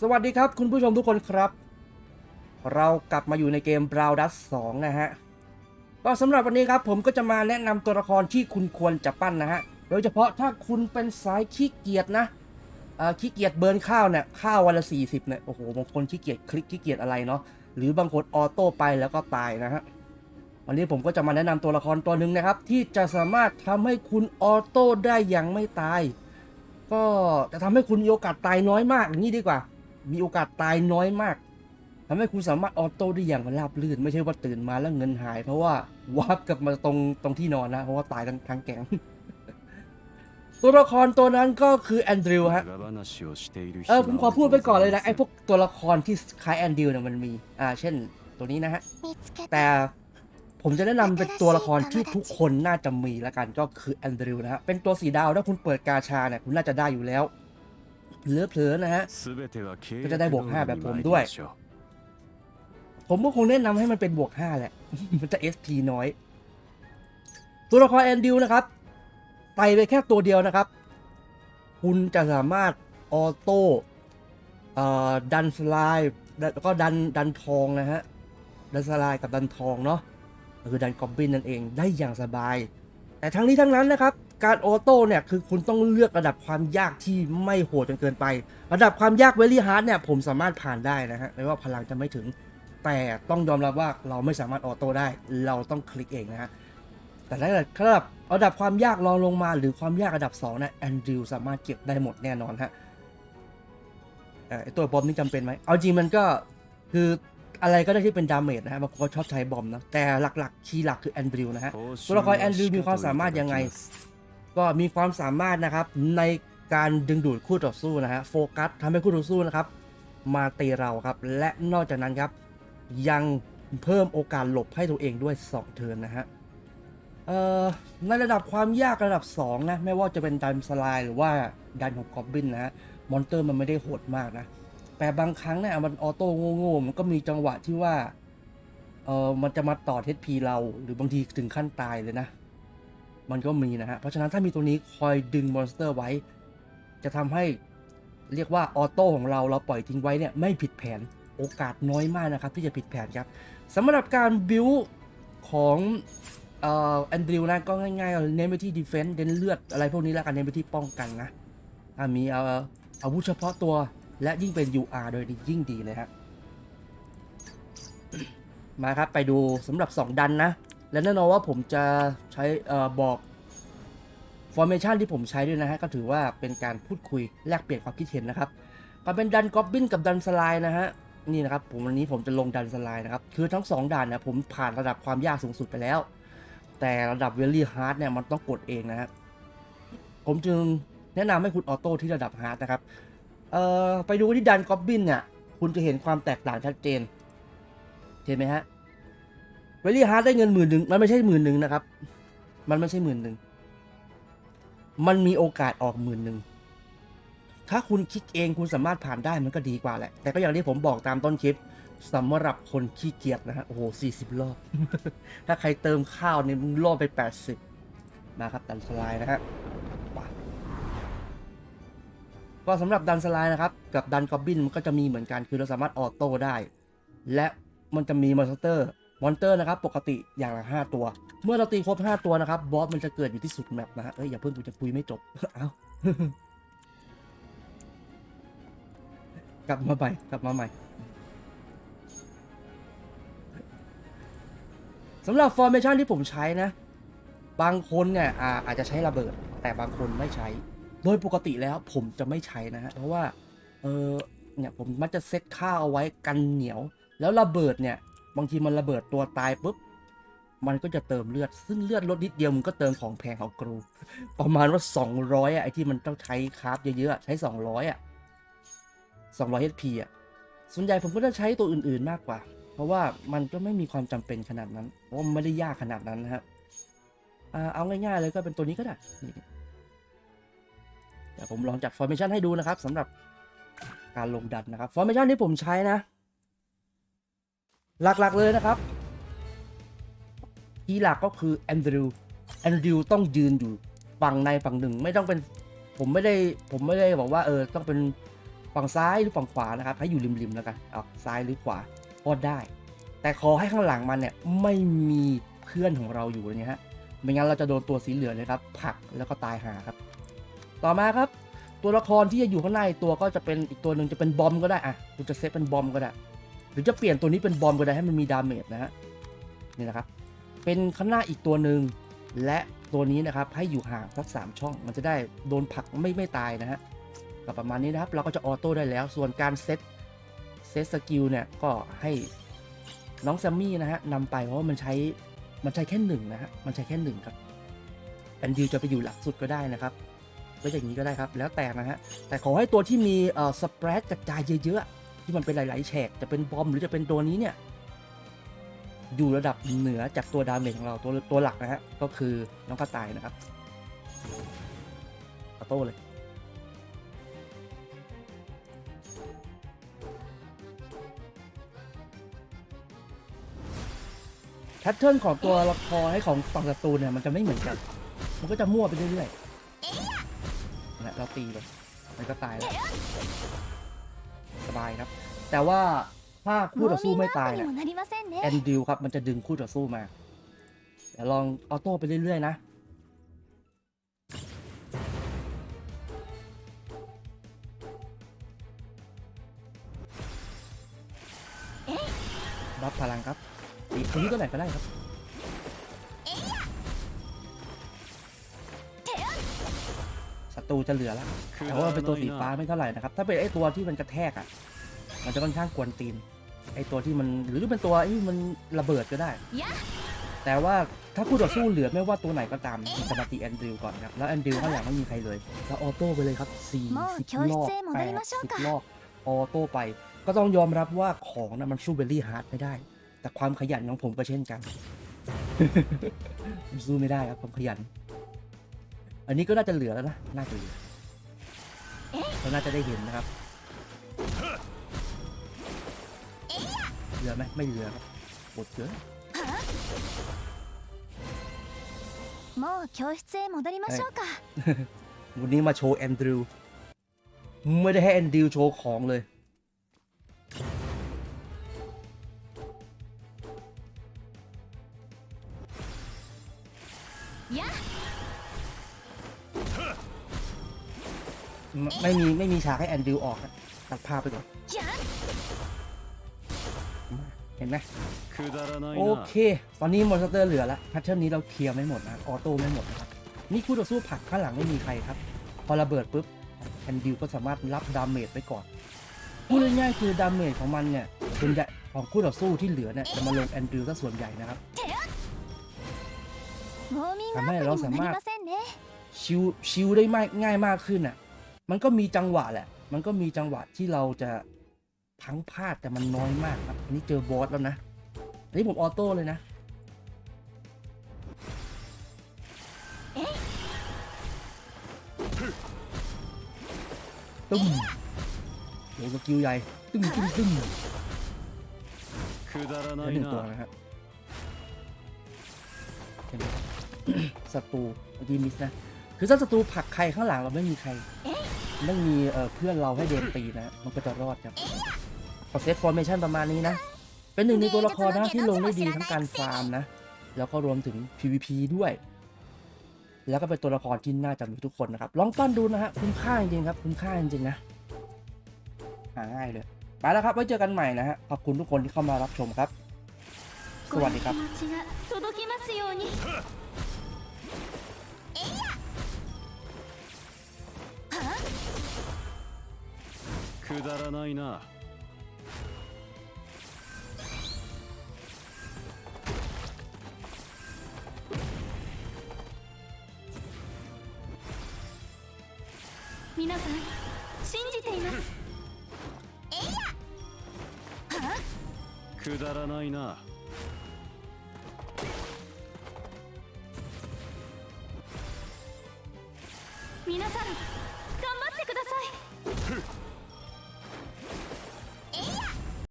สวัสดีครับคุณผู้ชมทุกคนครับ เรากลับมาอยู่ในเกม b r o w d u s 2นะฮะ ก็สำหรับวันนี้ครับผมก็จะมาแนะนำตัวละครที่คุณควรจะปั้นนะฮะ โดยเฉพาะถ้าคุณเป็นสายขี้เกียจนะอ่อขี้เกียจเบิร์นข้าวเนี่ยข้าววันละ 40เนี่ยโอ้โหบางคนขี้เกียจคลิกขี้เกียจอะไรเนาะหรือบางคนออโต้ไปแล้วก็ตายนะฮะวันนี้ผมก็จะมาแนะนำตัวละครตัวหนึ่งนะครับ ที่จะสามารถทำให้คุณออโต้ได้อย่างไม่ตาย ก็จะทำให้คุณโอกาสตายน้อยมากอย่างนี้ดีกว่า มีโอกาสตายน้อยมากทำให้คุณสามารถออโต้ได้อย่างราบรื่น ไม่ใช่ว่าตื่นมาแล้วเงินหาย เพราะว่าวาร์ปกลับมาตรงตรงที่นอนนะ เพราะว่าตายทั้งทั้งแก๊งตัวละครตัวนั้นก็คือแอนดริวฮะ เออผมขอพูดไปก่อนเลยนะ ไอ้พวกตัวละครที่คล้ายแอนดริวเนี่ยมันมี อ่า เช่น ตัวนี้นะฮะ แต่ผมจะแนะนำเป็นตัวละครที่ทุกคนน่าจะมีละกันก็คือแอนดริวนะฮะ เป็นตัวสีดาวถ้าคุณเปิดกาชาเนี่ยคุณน่าจะได้อยู่แล้ว เผลอๆนะฮะ ก็จะได้บวก 5 แบบผมด้วย ผมก็คงแนะนำให้มันเป็นบวก 5 แหละ มันจะ SP น้อย ตัวละครแอนดิวนะครับไต่ไปแค่ตัวเดียวนะครับ คุณจะสามารถออโต้เอ่อดันสไลด์แล้วก็ดันดันทองนะฮะ ดันสไลด์กับดันทองเนาะคือดันกอบบินนั่นเองได้อย่างสบาย แต่ทั้งนี้ทั้งนั้นนะครับ การออโต้เนี่ยคือคุณต้องเลือกระดับความยากที่ไม่โหดจนเกินไป ระดับความยากเวลี่ฮาร์ดเนี่ยผมสามารถผ่านได้นะฮะไม่ว่าพลังจะไม่ถึง แต่ต้องยอมรับว่าเราไม่สามารถออโต้ได้ เราต้องคลิกเองนะฮะแต่ถ้าเกิดระดับระดับความยากรองลงมาหรือความยากระดับ2นะแอนดริวสามารถเก็บได้หมดแน่นอนฮะเอ่อไอ้ตัวบอมนี่จำเป็นไหมเอาจริงมันก็คืออะไรก็ได้ที่เป็นดาเมจนะฮะบางคนก็ชอบใช้บอมนะแต่หลักๆคีย์หลักคือแอนดริวนะฮะตัวละครแอนดริวมีความสามารถยังไง ก็มีความสามารถนะครับในการดึงดูดคู่ต่อสู้นะฮะโฟกัสทำให้คู่ต่อสู้นะครับ มาตีเราครับ และนอกจากนั้นครับ ยังเพิ่มโอกาสหลบให้ตัวเองด้วย2เทิร์นนะฮะเอ่อในระดับความยากระดับ2นะไม่ว่าจะเป็นดันสไลด์หรือว่าดันของกอบบินนะฮะมอนเตอร์มันไม่ได้โหดมากนะ แต่บางครั้งเนี่ยมันออโต้โง่ๆมันก็มีจังหวะที่ว่าเออมันจะมาต่อเทสพีเราหรือบางทีถึงขั้นตายเลยนะ มันก็มีนะฮะ เพราะฉะนั้นถ้ามีตัวนี้คอยดึงมอนสเตอร์ไว้ จะทำให้เรียกว่าออโต้ของเราเราปล่อยทิ้งไว้เนี่ยไม่ผิดแผนโอกาสน้อยมากนะครับ ที่จะผิดแผนครับสำหรับการบิวของแอนดริวนะก็ง่ายๆ เน้นไปที่ดีเฟนส์เน้นเลือดอะไรพวกนี้แล้วกันเน้นไปที่ป้องกันนะมีอาอาวุธเฉพาะตัวและยิ่งเป็น UR โดยยิ่งดีเลยฮะมาครับ ไปดูสำหรับ 2 ดันนะ และแน่นอนว่าผมจะใช้อ่อบอก formation ที่ผมใช้ด้วยนะฮะ ก็ถือว่าเป็นการพูดคุยแลกเปลี่ยนความคิดเห็นนะครับก็เป็นดันกอบบินกับดันสไลด์นะฮะ นี่นะครับ ผมวันนี้ผมจะลงดันสไลด์นะครับ คือทั้ง 2ด่านนะผมผ่านระดับความยากสูงสุดไปแล้ว แต่ระดับเวลี่ฮาร์ดเนี่ยมันต้องกดเองนะฮะผมจึงแนะนำให้คุณออโต้ที่ระดับฮาร์ดนะครับ เอ่อไปดูที่ดันกอบบินเนี่ยคุณจะเห็นความแตกต่างชัดเจน เห็นไหมฮะ เวลี่ฮาร์ดได้เงินหมื่นหนึ่งมันไม่ใช่หมื่นหนึ่งนะครับ มันไม่ใช่หมื่นหนึ่งมันมีโอกาสออกหมื่นหนึ่งถ้าคุณคิดเองคุณสามารถผ่านได้มันก็ดีกว่าแหละ แต่ก็อย่างที่ผมบอกตามต้นคลิปสำหรับคนขี้เกียจนะฮะ โอ้โหสี่สิบรอบ ถ้าใครเติมข้าวเนี่ยมึงรอบไปแปดสิบมาครับดันสไลด์นะฮะก็สำหรับดันสไลด์นะครับ กับดันกอบบินมันก็จะมีเหมือนกันคือเราสามารถออโต้ได้ และมันจะมีมอนสเตอร์ มอนเตอร์นะครับ ปกติอย่างละ5ตัว เมื่อเราตีครบ 5 ตัวนะครับ บอสมันจะเกิดอยู่ที่สุดแมปนะฮะ เอ้ย อย่าเพิ่งกูจะคุยไม่จบ เอ้ากลับมาใหม่ กลับมาใหม่สำหรับฟอร์เมชันที่ผมใช้นะ บางคนเนี่ยอาอาจจะใช้ระเบิด แต่บางคนไม่ใช้ โดยปกติแล้วผมจะไม่ใช้นะฮะ เพราะว่า เออเนี่ยผมมักจะเซตค่าเอาไว้กันเหนียว แล้วระเบิดเนี่ย บางทีมันระเบิดตัวตายปุ๊บ มันก็จะเติมเลือด ซึ่งเลือดลดนิดเดียวมันก็เติมของแพงของกรู ประมาณว่า 200อะไอที่มันต้องใช้คราฟเยอะๆใช้ 200อะ200 HP อะส่วนใหญ่ผมก็จะใช้ตัวอื่นๆมากกว่า เพราะว่ามันก็ไม่มีความจำเป็นขนาดนั้นเพราะว่ามันไม่ได้ยากขนาดนั้นนะฮะอ่าเอาง่ายๆเลยก็เป็นตัวนี้ก็ได้เดี๋ยวผมลองจัดฟอร์เมชันให้ดูนะครับสำหรับการลงดันนะครับฟอร์เมชันที่ผมใช้นะ หลักๆเลยนะครับที่หลักก็คือแอนดริวแอนดริวต้องยืนอยู่ฝั่งในฝั่งหนึ่งไม่ต้องเป็นผมไม่ได้ผมไม่ได้บอกว่าเออต้องเป็นฝั่งซ้ายหรือฝั่งขวานะครับ ให้อยู่ริมๆแล้วกันเอาซ้ายหรือขวาก็ได้ แต่ขอให้ข้างหลังมันเนี่ยไม่มีเพื่อนของเราอยู่เลยนะฮะไม่งั้นเราจะโดนตัวสีเหลืองนะครับผลักแล้วก็ตายหาครับ ต่อมาครับ ตัวละครที่จะอยู่ข้างในตัวก็จะเป็นอีกตัวหนึ่งจะเป็นบอมก็ได้อะคุณจะเซตเป็นบอมก็ได้ หรือจะเปลี่ยนตัวนี้เป็นบอมก็ได้ให้มันมีดาเมจนะฮะนี่นะครับ เป็นข้างหน้าอีกตัวหนึ่งและตัวนี้นะครับให้อยู่ห่างสักสามช่อง มันจะได้โดนผลักไม่ไม่ตายนะฮะก็ประมาณนี้นะครับ เราก็จะออโต้ได้แล้ว ส่วนการเซตเซตสกิลเนี่ยก็ให้น้องแซมมี่นะฮะนำไปเพราะว่ามันใช้มันใช้แค่หนึ่งนะฮะมันใช้แค่หนึ่งครับแอนดิวจะไปอยู่หลักสุดก็ได้นะครับก็อย่างนี้ก็ได้ครับ แล้วแต่นะฮะแต่ขอให้ตัวที่มีเอ่อสเปรดกระจายเยอะๆ ที่มันเป็นหลาย ๆ แฉกจะเป็นบอมหรือจะเป็นตัวนี้เนี่ย อยู่ระดับเหนือจากตัวดาเมจของเราตัวตัวหลักนะฮะ ก็คือน้องกระต่ายนะครับออโต้เลยแพทเทิร์นของตัวละครให้ของฝั่งศัตรูเนี่ยมันจะไม่เหมือนกัน มันก็จะมั่วไปเรื่อยๆนะเราตีเลยมันก็ตายแล้ว สบายครับ แต่ว่าถ้าคู่ต่อสู้ไม่ตายเนี่ยแอนดิวครับมันจะดึงคู่ต่อสู้มาเดี๋ยวลองออโต้ไปเรื่อยๆนะรับพลังครับตีนี้ก็ไหนก็ได้ครับูจะเหลือแล้วแต่ว่าเป็นตัวสีฟ้าไม่เท่าไหร่นะครับ ถ้าเป็นไอ้ตัวที่มันกระแทกอะ มันจะค่อนข้างกวนตีน ไอ้ตัวที่มันหรือเป็นตัวไอ้มันระเบิดก็ได้ แต่ว่าถ้าคู่ต่อสู้เหลือไม่ว่าตัวไหนก็ตามมันจะมาตีแอนดริวก่อนครับ แล้วแอนดริวข้างหลังไม่มีใครเลย แล้วออโต้ไปเลยครับสี่สิบรอบแปดสิบรอบออโต้ไป ก็ต้องยอมรับว่าของนะมันสู้เบลรี่ฮาร์ดไม่ได้ แต่ความขยันของผมก็เช่นกันสู้ไม่ได้ครับความขยัน อันนี้ก็น่าจะเหลือแล้วนะ น่าจะเหลือเราน่าจะได้เห็นนะครับ เหลือไหมไม่เหลือครับหมดเยอะ もう教室へ戻りましょうか วันนี้มาโชว์แอนดริวไม่ได้ให้แอนดริวโชว์ของเลย ย ไม่มีไม่มีฉากให้แอนดิวออกอะตัดภาพไปก่อนเห็นไหมโอเค ตอนนี้มอนสเตอร์เหลือแล้วแพทเทิร์นนี้เราเคลียร์ไม่หมดนะออโต้ไม่หมดนะครับนี่คู่ต่อสู้ผักข้างหลังไม่มีใครครับ พอระเบิดปุ๊บแอนดิวก็สามารถรับดาเมจไปก่อนพูดง่ายๆคือดาเมจของมันเนี่ยส่วนใหญ่ของคู่ต่อสู้ที่เหลือเนี่ยจะมาลงแอนดิวซะส่วนใหญ่นะครับทำให้เราสามารถชิวชิวได้ง่ายมากขึ้นอะ มันก็มีจังหวะแหละ มันก็มีจังหวะที่เราจะพังพลาดแต่มันน้อยมากครับ อันนี้เจอบอสแล้วนะอันนี้ผมออโต้เลยนะ ตึ้มโหสกิลใหญ่ ตึ้มตึ้มตึ้มแล้วหนึ่งตัวนะครับศัตรูเมื่อกี้มิสนะ คือถ้าศัตรูผลักใครข้างหลังเราไม่มีใคร ไม่มีเอ่อเพื่อนเราให้โดนตีนะ มันก็จะรอดครับเอาเซตฟอร์เมชันประมาณนี้นะ เป็นหนึ่งในตัวละครนะที่ลงได้ดีทั้งการฟาร์มนะ แล้วก็รวมถึง PVP ด้วย แล้วก็เป็นตัวละครที่น่าจะมีทุกคนนะครับ ลองปั้นดูนะฮะคุ้มค่าจริงๆครับคุ้มค่าจริงๆนะหาง่ายเลยไปแล้วครับไว้เจอกันใหม่นะฮะขอบคุณทุกคนที่เข้ามารับชมครับ สวัสดีครับ くだらないな。皆さん信じています。くだらないな。皆さん